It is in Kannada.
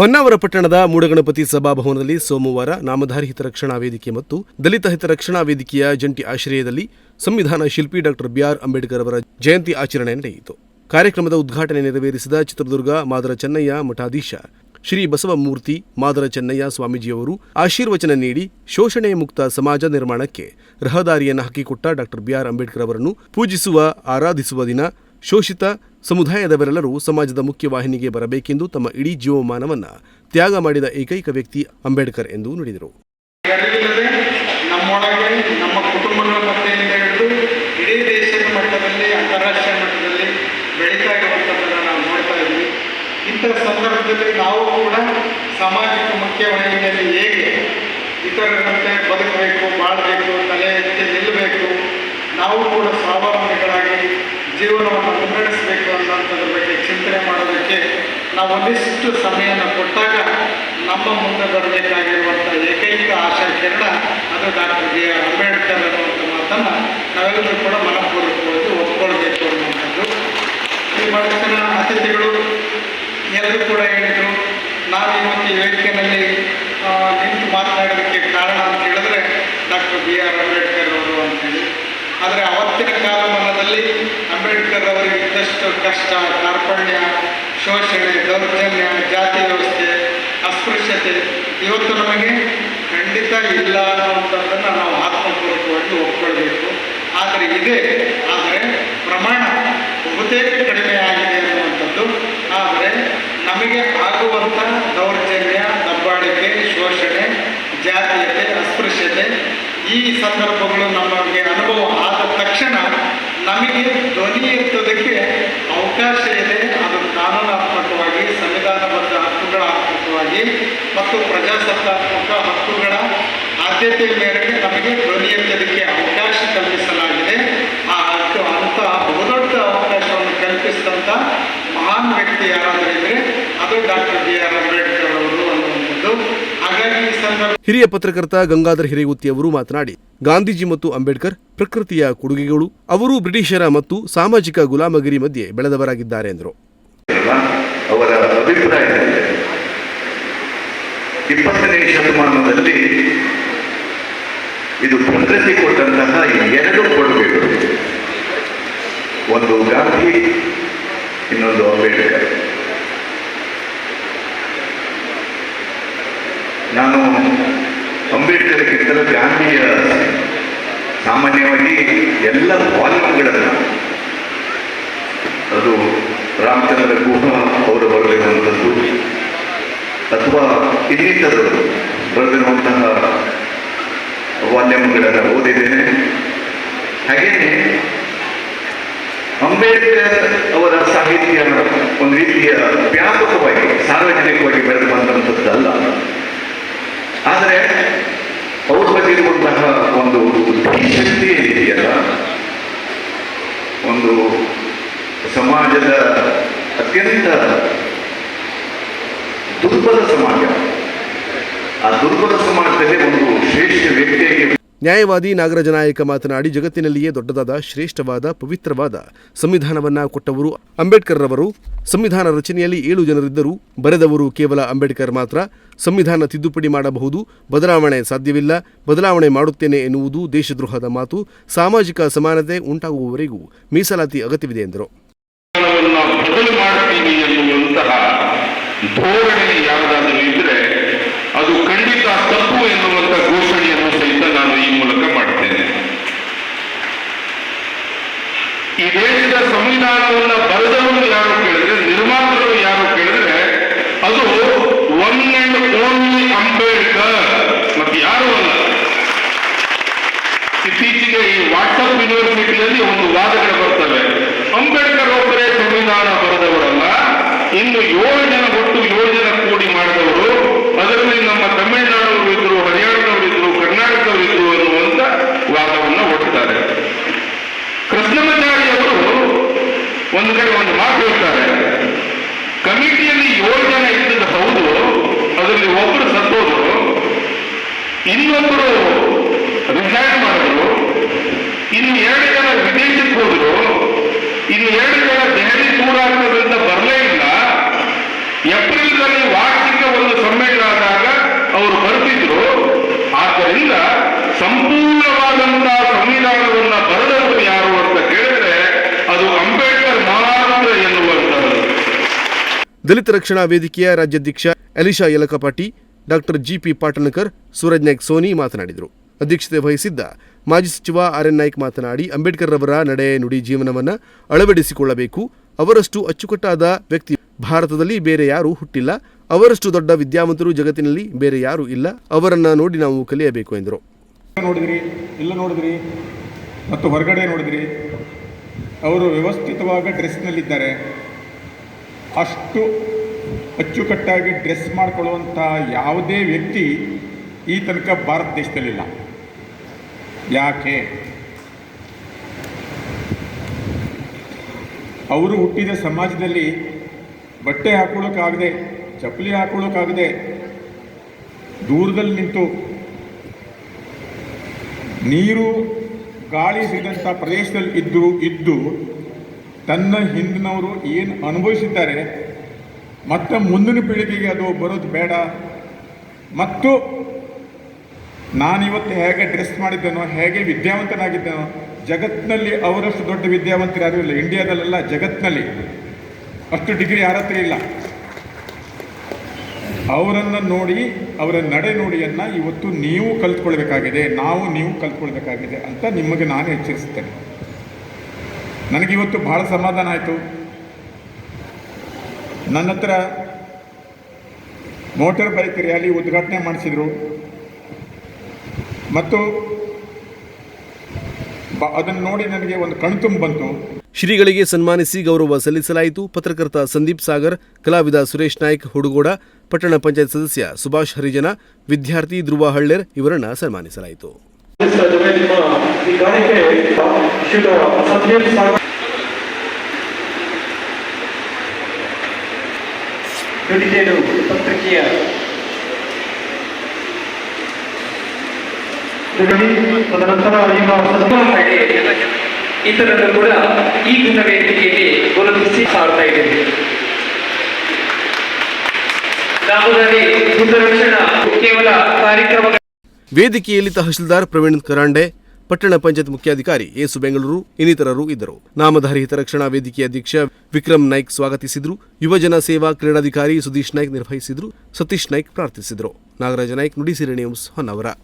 ಹೊನ್ನಾವರ ಪಟ್ಟಣದ ಮೂಡಗಣಪತಿ ಸಭಾಭವನದಲ್ಲಿ ಸೋಮವಾರ ನಾಮಧಾರಿ ಹಿತರಕ್ಷಣಾ ವೇದಿಕೆ ಮತ್ತು ದಲಿತ ಹಿತರಕ್ಷಣಾ ವೇದಿಕೆಯ ಜಂಟಿ ಆಶ್ರಯದಲ್ಲಿ ಸಂವಿಧಾನ ಶಿಲ್ಪಿ ಡಾಕ್ಟರ್ ಬಿಆರ್ ಅಂಬೇಡ್ಕರ್ ಅವರ ಜಯಂತಿ ಆಚರಣೆ ನಡೆಯಿತು. ಕಾರ್ಯಕ್ರಮದ ಉದ್ಘಾಟನೆ ನೆರವೇರಿಸಿದ ಚಿತ್ರದುರ್ಗ ಮಾದರ ಚೆನ್ನಯ್ಯ ಮಠಾಧೀಶ ಶ್ರೀ ಬಸವಮೂರ್ತಿ ಮಾದರ ಚೆನ್ನಯ್ಯ ಸ್ವಾಮೀಜಿಯವರು ಆಶೀರ್ವಚನ ನೀಡಿ ಶೋಷಣೆ ಮುಕ್ತ ಸಮಾಜ ನಿರ್ಮಾಣಕ್ಕೆ ರಹದಾರಿಯನ್ನು ಹಾಕಿಕೊಟ್ಟ ಡಾಕ್ಟರ್ ಬಿಆರ್ ಅಂಬೇಡ್ಕರ್ ಅವರನ್ನು ಪೂಜಿಸುವ, ಆರಾಧಿಸುವ ದಿನ ಶೋಷಿತ ಸಮುದಾಯದವರೆಲ್ಲರೂ ಸಮಾಜದ ಮುಖ್ಯವಾಹಿನಿಗೆ ಬರಬೇಕೆಂದು ತಮ್ಮ ಇಡೀ ಜೀವಮಾನವನ್ನು ತ್ಯಾಗ ಮಾಡಿದ ಏಕೈಕ ವ್ಯಕ್ತಿ ಅಂಬೇಡ್ಕರ್ ಎಂದು ನುಡಿದರು. ಬದುಕಬೇಕು, ಬಾಳಬೇಕು, ತಲೆ ಎತ್ತಿ ನಿಲ್ಲಬೇಕು, ನಾವು ಕೂಡ ಸ್ವಾವಲಂಬಿಗಳಾಗಿ ಜೀವನವನ್ನು ಮುನ್ನಡೆಸಬೇಕು ಅನ್ನೋಂಥದ್ರ ಬಗ್ಗೆ ಚಿಂತನೆ ಮಾಡೋದಕ್ಕೆ ನಾವು ಒಂದಿಷ್ಟು ಸಮಯನ ಕೊಟ್ಟಾಗ ನಮ್ಮ ಮುಂದೆ ಬರಬೇಕಾಗಿರುವಂಥ ಏಕೈಕ ಆಶಾ ಕಿರಣ ಅದು ಡಾಕ್ಟರ್ ಬಿ ಆರ್ ಅಂಬೇಡ್ಕರ್ ಅನ್ನುವಂಥ ಮಾತನ್ನು ನಾವೆಲ್ಲರೂ ಕೂಡ ಮನಪೂರ್ವಕವಾಗಿ ಒಪ್ಕೊಳ್ಬೇಕು ಅನ್ನುವಂಥದ್ದು. ಈ ಮಾತಿನ ಅತಿಥಿಗಳು ಎಲ್ಲರೂ ಕೂಡ ಹೇಳಿದರು. ನಾವು ಇವತ್ತು ಈ ವೇದಿಕೆಯಲ್ಲಿ ಆ, ನಿಂತು ಮಾತನಾಡೋದಕ್ಕೆ ಕಾರಣ ಅಂತ ಹೇಳಿದ್ರೆ ಡಾಕ್ಟರ್ ಬಿ ಆರ್ ಅಂಬೇಡ್ಕರ್ ಅವರು ಅಂತೇಳಿ ಆದರೆ ಅವತ್ತಿನ ಕಾಲಮಾನದಲ್ಲಿ ಅಂಬೇಡ್ಕರ್ ಅವರಿಗೆ ಇದ್ದಷ್ಟು ಕಷ್ಟ ಕಾರ್ಪಣ್ಯ ಶೋಷಣೆ, ದೌರ್ಜನ್ಯ, ಜಾತಿ ವ್ಯವಸ್ಥೆ, ಅಸ್ಪೃಶ್ಯತೆ ಇವತ್ತು ನಮಗೆ ಖಂಡಿತ ಇಲ್ಲ ಅನ್ನುವಂಥದ್ದನ್ನು ನಾವು ಆತ್ಮಪೂರ್ವಕವಾಗಿ ಒಪ್ಕೊಳ್ಬೇಕು. ಆದರೆ ಇದೆ, ಆದರೆ ಪ್ರಮಾಣ ಬಹುತೇಕ ಕಡಿಮೆ ಆಗಿದೆ ಅನ್ನುವಂಥದ್ದು. ಆದರೆ ನಮಗೆ ಆಗುವಂಥ ದೌರ್ಜನ್ಯ, ದಬ್ಬಾಳಿಕೆ, ಶೋಷಣೆ, ಜಾತೀಯತೆ, ಅಸ್ಪೃಶ್ಯತೆ ಈ ಸಂದರ್ಭಗಳು ನಮಗೆ ಅನುಭವ ಆದ ತಕ್ಷಣ ನಮಗೆ ಧ್ವನಿ ಎತ್ತೋದಕ್ಕೆ ಅವಕಾಶ ಇದೆ. ಅದು ಕಾನೂನಾತ್ಮಕವಾಗಿ, ಸಂವಿಧಾನಬದ್ಧ ಹಕ್ಕುಗಳಾತ್ಮಕವಾಗಿ ಮತ್ತು ಪ್ರಜಾಸತ್ತಾತ್ಮಕ ಹಕ್ಕುಗಳ ಆದ್ಯತೆ ಮೇರೆಗೆ ನಮಗೆ ಧ್ವನಿ ಎತ್ತೋದಕ್ಕೆ ಅವಕಾಶ ಕಲ್ಪಿಸಲಾಗಿದೆ. ಆ ಹಕ್ಕು ಅಂತ ಬಹುದೊಡ್ಡ ಅವಕಾಶವನ್ನು ಕಲ್ಪಿಸಿದಂಥ ಮಹಾನ್ ವ್ಯಕ್ತಿ ಯಾರಾದರೂ ಇದ್ದರೆ ಅದು ಡಾಕ್ಟರ್ ಬಿ ಆರ್ ಅಂಬೇಡ್ಕರ್ ಅವರು ಅನ್ನುವಂಥದ್ದು ಹಾಗಾಗಿ ಈ ಸಂದರ್ಭ ಹಿರಿಯ ಪತ್ರಕರ್ತ ಗಂಗಾಧರ್ ಹಿರೇಗುತ್ತಿ ಅವರು ಮಾತನಾಡಿ, ಗಾಂಧೀಜಿ ಮತ್ತು ಅಂಬೇಡ್ಕರ್ ಪ್ರಕೃತಿಯ ಕೊಡುಗೆಗಳು, ಅವರು ಬ್ರಿಟಿಷರ ಮತ್ತು ಸಾಮಾಜಿಕ ಗುಲಾಮಗಿರಿ ಮಧ್ಯೆ ಬೆಳೆದವರಾಗಿದ್ದಾರೆ ಎಂದರು? ಅವರ ಅಭಿಪ್ರಾಯದಲ್ಲಿ ಇಪ್ಪತ್ತನೇ ಶತಮಾನದಲ್ಲಿ ಇದು ಪ್ರಕೃತಿ ಕೊಟ್ಟಂತಹ ಎರಡು ಕೊಡುಗೆಗಳು ಒಂದು ಗಾಂಧಿ, ಇನ್ನೊಂದು ಅಂಬೇಡ್ಕರ್ ನಾನು ಸಾಮಾನ್ಯವಾಗಿ ಎಲ್ಲ ವಾಲ್ಯೂಮ್ಗಳನ್ನು ಅದು ರಾಮಚಂದ್ರ ಗುಹ ಅವರು ಬರೆದಿರುವಂಥದ್ದು. ಅಥವಾ ಇನ್ನಿತರರು ಬರೆದಿರುವಂತಹ ವಾಲ್ಯಮ್ಗಳನ್ನು ಓದಿದ್ದೇನೆ. ಹಾಗೆಯೇ ಅಂಬೇಡ್ಕರ್ ಅವರ ಸಾಹಿತ್ಯ ಒಂದು ರೀತಿಯ ವ್ಯಾಪಕವಾಗಿ, ಸಾರ್ವಜನಿಕವಾಗಿ ಬೆಳೆದು ಬಂದಂಥದ್ದಲ್ಲ. ಆದರೆ ಇರುವಂತಹ ಒಂದು ಶಕ್ತಿ ಏನಿದೆಯಲ್ಲ ಒಂದು ಸಮಾಜದ ಅತ್ಯಂತ ದುರ್ಬಲ ಸಮಾಜ. ಆ ದುರ್ಬಲ ಸಮಾಜದಲ್ಲಿ ಒಂದು ಶ್ರೇಷ್ಠ ವ್ಯಕ್ತಿಯಾಗಿ ನ್ಯಾಯವಾದಿ ನಾಗರಾಜ ನಾಯಕ ಮಾತನಾಡಿ, ಜಗತ್ತಿನಲ್ಲಿಯೇ ದೊಡ್ಡದಾದ, ಶ್ರೇಷ್ಠವಾದ, ಪವಿತ್ರವಾದ ಸಂವಿಧಾನವನ್ನ ಕೊಟ್ಟವರು ಅಂಬೇಡ್ಕರ್ ರವರು ಸಂವಿಧಾನ ರಚನೆಯಲ್ಲಿ ಏಳು ಜನರಿದ್ದರೂ ಬರೆದವರು ಕೇವಲ ಅಂಬೇಡ್ಕರ್ ಮಾತ್ರ. ಸಂವಿಧಾನ ತಿದ್ದುಪಡಿ ಮಾಡಬಹುದು, ಬದಲಾವಣೆ ಸಾಧ್ಯವಿಲ್ಲ, ಬದಲಾವಣೆ ಮಾಡುತ್ತೇನೆ ಎನ್ನುವುದು ದೇಶದ್ರೋಹದ ಮಾತು. ಸಾಮಾಜಿಕ ಸಮಾನತೆ ಉಂಟಾಗುವವರೆಗೂ ಮೀಸಲಾತಿ ಅಗತ್ಯವಿದೆ ಎಂದರು. ಈ ದೇಶದ ಸಂವಿಧಾನವನ್ನು ಬರೆದವರು ಯಾರು ಕೇಳಿದ್ರೆ ನಿರ್ಮಾತರು ಯಾರು ಕೇಳಿದ್ರೆ, ಅದು ಒನ್ ಅಂಡ್ ಓನ್ಲಿ ಅಂಬೇಡ್ಕರ್. ಮತ್ತೆ ಯಾರು ಅಲ್ಲ? ಇತ್ತೀಚೆಗೆ ಈ ವಾಟ್ಸಪ್ ಯೂನಿವರ್ಸಿಟಿಯಲ್ಲಿ ಒಂದು ವಾದಗಳು ಬರ್ತವೆ ಅಂಬೇಡ್ಕರ್ ಒಬ್ಬರೇ ಸಂವಿಧಾನ ಬರೆದವರಲ್ಲ ಇನ್ನು ಏಳು ಜನ ಒಟ್ಟು ಏಳು ಜನ ಕೂಡಿ ಮಾಡಿದವರು ಅದರಲ್ಲಿ ನಮ್ಮ ತಮಿಳುನಾಡವರು ಇದ್ರು ಹರಿಯಾಣದವರು ಇದ್ರು ಕರ್ನಾಟಕದವರು ಇದ್ರು ಅನ್ನುವಂತ ವಾದವನ್ನು ಒಡ್ತಾರೆ ಕೃಷ್ಣಮಾಚಾರಿ ಅವರು ಒಂದು ಕಡೆ ಒಂದು ಮಾತು ಹೇಳ್ತಾರೆ. ಕಮಿಟಿಯಲ್ಲಿ ಏಳು ಜನ ಇದ್ದದ್ದು ಹೌದು, ಅದರಲ್ಲಿ ಒಬ್ಬರು ಸತ್ತೋದ್ರು. ಇನ್ನೊಬ್ಬರು ರಿಸೈನ್ ಮಾಡಿದ್ರು. ಇನ್ನು ಎರಡು ಜನ ವಿದೇಶಕ್ಕೆ ಹೋದ್ರು ಇನ್ನು ಎರಡು ಜನ ದೆಹಲಿ ದೂರ ಆಗ್ತದೆ ಅಂತ ಬರಲೇ ಇಲ್ಲ ಏಪ್ರಿಲ್ನಲ್ಲಿ ವಾರ್ಷಿಕ ದಲಿತ ರಕ್ಷಣಾ ವೇದಿಕೆಯ ರಾಜ್ಯಾಧ್ಯಕ್ಷ ಎಲಿಶಾ ಯಲಕಪಾಟಿ, ಡಾಕ್ಟರ್ ಜಿಪಿ ಪಾಟಣಕರ್ ಸೂರಜ್ ನಾಯ್ಕ್ ಸೋನಿ ಮಾತನಾಡಿದರು. ಅಧ್ಯಕ್ಷತೆ ವಹಿಸಿದ್ದ ಮಾಜಿ ಸಚಿವ ಆರ್ ಎನ್ ನಾಯ್ಕ್ ಮಾತನಾಡಿ, ಅಂಬೇಡ್ಕರ್ ರವರ ನಡೆ ನುಡಿ ಜೀವನವನ್ನು ಅಳವಡಿಸಿಕೊಳ್ಳಬೇಕು. ಅವರಷ್ಟು ಅಚ್ಚುಕಟ್ಟಾದ ವ್ಯಕ್ತಿ ಭಾರತದಲ್ಲಿ ಬೇರೆ ಯಾರೂ ಹುಟ್ಟಿಲ್ಲ. ಅವರಷ್ಟು ದೊಡ್ಡ ವಿದ್ಯಾವಂತರು ಜಗತ್ತಿನಲ್ಲಿ ಬೇರೆ ಯಾರೂ ಇಲ್ಲ. ಅವರನ್ನ ನೋಡಿ ನಾವು ಕಲಿಯಬೇಕು ಎಂದರು. ನೋಡಿದ್ರಿ ಎಲ್ಲ ನೋಡಿದ್ರಿ, ಮತ್ತು ಹೊರಗಡೆ ನೋಡಿದ್ರಿ, ಅವರು ವ್ಯವಸ್ಥಿತವಾಗಿ ಡ್ರೆಸ್ನಲ್ಲಿದ್ದಾರೆ. ಅಷ್ಟು ಅಚ್ಚುಕಟ್ಟಾಗಿ ಡ್ರೆಸ್ ಮಾಡಿಕೊಳ್ಳುವಂಥ ಯಾವುದೇ ವ್ಯಕ್ತಿ ಈ ತನಕ ಭಾರತ ದೇಶದಲ್ಲಿಲ್ಲ. ಯಾಕೆ? ಅವರು ಹುಟ್ಟಿದ ಸಮಾಜದಲ್ಲಿ ಬಟ್ಟೆ ಹಾಕೊಳ್ಳೋಕ್ಕಾಗದೆ, ಚಪ್ಪಲಿ ಹಾಕೊಳ್ಳೋಕ್ಕಾಗದೆ ದೂರದಲ್ಲಿ ನಿಂತು ನೀರು, ಗಾಳಿ ಸಿಗದಂಥ ಪ್ರದೇಶದಲ್ಲಿ ಇದ್ದು ಇದ್ದು ತನ್ನ ಹಿಂದಿನವರು ಏನು ಅನುಭವಿಸಿದ್ದಾರೆ, ಮತ್ತು ಮುಂದಿನ ಪೀಳಿಗೆಗೆ ಅದು ಬರೋದು ಬೇಡ. ಮತ್ತು ನಾನಿವತ್ತು ಹೇಗೆ ಡ್ರೆಸ್ ಮಾಡಿದ್ದೇನೋ, ಹೇಗೆ ವಿದ್ಯಾವಂತನಾಗಿದ್ದೇನೋ, ಜಗತ್ತಿನಲ್ಲಿ ಅವರಷ್ಟು ದೊಡ್ಡ ವಿದ್ಯಾವಂತರು ಯಾರೂ ಇಲ್ಲ. ಇಂಡಿಯಾದಲ್ಲೆಲ್ಲ ಜಗತ್ತಿನಲ್ಲಿ ಅಷ್ಟು ಡಿಗ್ರಿ ಯಾರ ಹತ್ರ ಇಲ್ಲ. ಅವರನ್ನು ನೋಡಿ, ಅವರ ನಡೆ ನೋಡಿಯನ್ನು ಇವತ್ತು ನೀವು ಕಲ್ತ್ಕೊಳ್ಬೇಕಾಗಿದೆ, ನಾವು ನೀವು ಕಲ್ತ್ಕೊಳ್ಬೇಕಾಗಿದೆ ಅಂತ ನಿಮಗೆ ನಾನು ಎಚ್ಚರಿಸ್ತೇನೆ. ನನಗಿವತ್ತು ಬಹಳ ಸಮಾಧಾನ ಆಯಿತು. ನನ್ನ ಹತ್ರ ಮೋಟಾರ್ ಬೈಕ್ ರ್ಯಾಲಿ ಉದ್ಘಾಟನೆ ಮಾಡಿಸಿದರು. ಮತ್ತು ಅದನ್ನು ನೋಡಿ ನನಗೆ ಒಂದು ಕಣ್ತುಂಬ ಬಂತು. ಶ್ರೀಗಳಿಗೆ ಸನ್ಮಾನಿಸಿ ಗೌರವ ಸಲ್ಲಿಸಲಾಯಿತು. ಪತ್ರಕರ್ತ ಸಂದೀಪ್ ಸಾಗರ್, ಕಲಾವಿದ ಸುರೇಶ್ ನಾಯ್ಕ್, ಹುಡುಗೋಡ, ಪಟ್ಟಣ ಪಂಚಾಯತ್ ಸದಸ್ಯ ಸುಭಾಷ್ ಹರಿಜನ, ವಿದ್ಯಾರ್ಥಿ ಧ್ರುವ ಹಳ್ಳೇರ್ ಇವರನ್ನು ಸನ್ಮಾನಿಸಲಾಯಿತು. ಶ್ರೀಯುತ ಸಂದೀಪ್ ಸಾಗರ್ ನುಡಿದೇನು ಪತ್ರಿಕೆಯ ತದನಂತರ ನಿಮ್ಮ ಇತರರು ಕೂಡ ಈ ಗುಣ ವೇದಿಕೆಯಲ್ಲಿ ಗುರುತಿಸಿ ಸಾರ್ತಾ ಇದ್ದೇವೆ ಕೇವಲ ಕಾರ್ಯಕ್ರಮ ವೇದಿಕೆಯಲ್ಲಿ ತಹಶೀಲ್ದಾರ್ ಪ್ರವೀಣ್ ಕರಾಂಡೆ ಪಟ್ಟಣ ಪಂಚಾಯತ್ ಮುಖ್ಯಾಧಿಕಾರಿ ಏಸು ಬೆಂಗಳೂರು ಇನ್ನಿತರರು ಇದ್ದರು. ನಾಮಧಾರಿ ಹಿತರಕ್ಷಣಾ ವೇದಿಕೆ ಅಧ್ಯಕ್ಷ ವಿಕ್ರಮ್ ನಾಯ್ಕ್ ಸ್ವಾಗತಿಸಿದ್ರು. ಯುವಜನ ಸೇವಾ ಕ್ರೀಡಾಧಿಕಾರಿ ಸುದೀಶ್ ನಾಯ್ಕ್ ನಿರ್ವಹಿಸಿದ್ರು. ಸತೀಶ್ ನಾಯ್ಕ್ ಪ್ರಾರ್ಥಿಸಿದರು. ನಾಗರಾಜ ನಾಯ್ಕ್ ನುಡಿಸಿರಿ ನ್ಯೂಸ್ ಹೊನ್ನವರ.